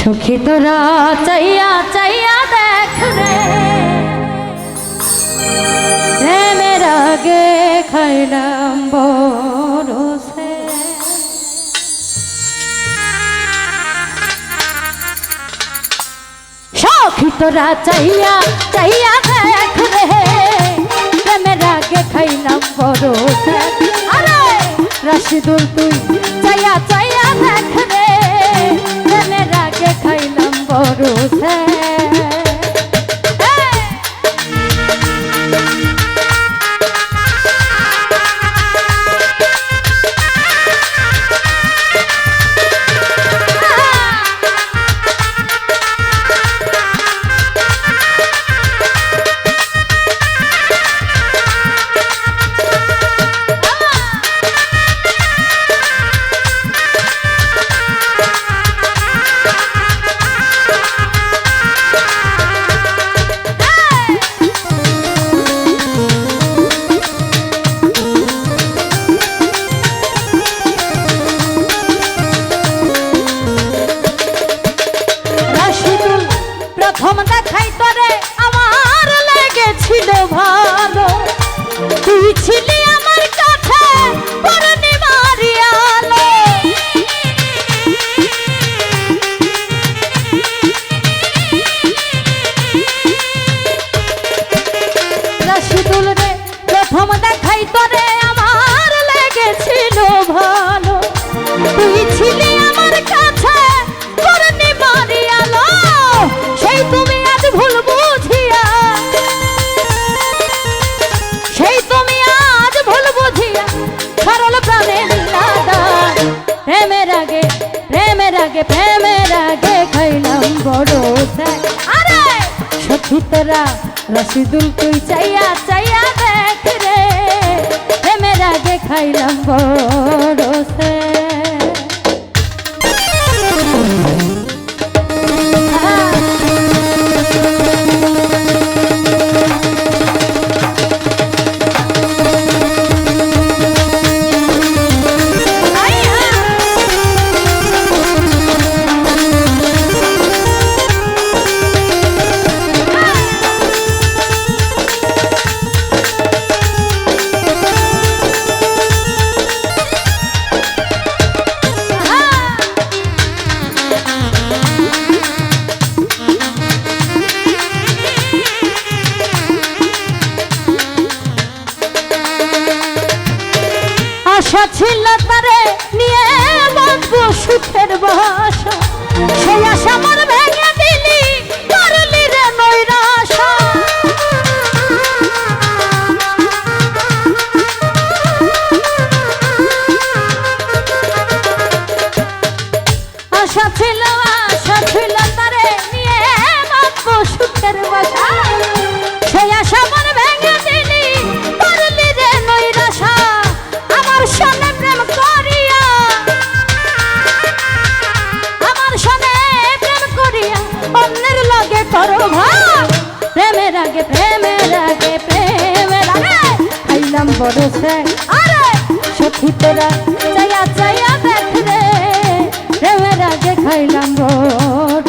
সুখী তোরা চাইয়া চাইয়া দেখ রে। আগে খাইলাম বড় সে সখী তোরা চাইয়া চাইয়া দেখ রে। প্রেমের আগে খাইলাম। আরে রাশিদুল, তুই চাইয়া চাইয়া দেখ রে। খাইলাম বড় বড় স্যাক। আরে! সত্যি তোরা রসিদুল তুই চাইয়া চাইয়া দেখ রে। প্রেমের আগে লগে করো ভাব প্রেমের আগে প্রেমের আগে প্রেমের আগে খাইলাম বড় আরে সখী তোরা চাইয়া চাইয়া দেখ রে। প্রেমের আগে খাইলাম বড়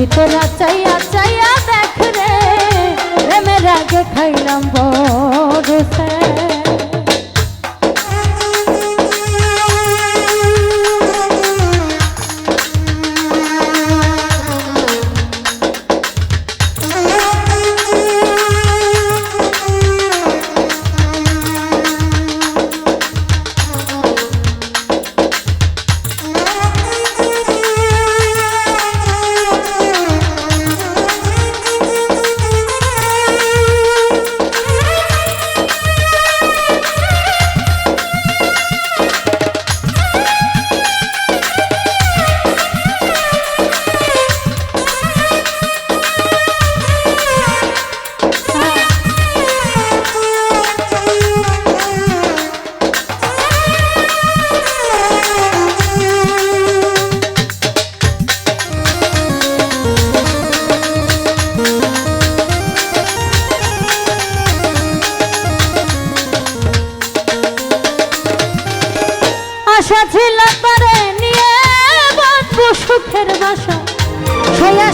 সত্যি তোরা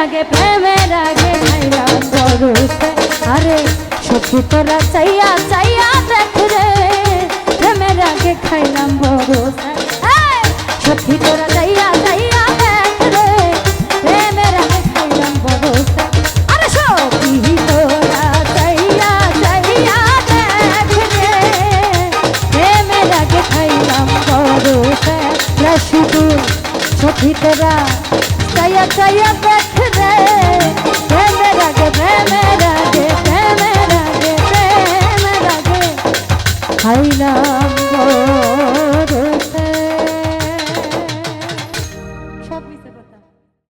আগে প্রেমের আগে খাইলাম বরুতে আরে, সত্যি তোরা চাইয়া চাইয়া দেখ রে, প্রেমের আগে খাইলাম বরুতে সত্যি তোরা চাইয়া চাইয়া দেখ রে, প্রেমের আগে খাইলাম বরুতে আরে, সত্যি তোরা চাইয়া চাইয়া দেখ রে, প্রেমের আগে খাইলাম বরুতে শুধু সত্যি তোরা চাইয়া চাইয়া দেখ রে। প্রেমের আগে প্রেমের আগে প্রেমের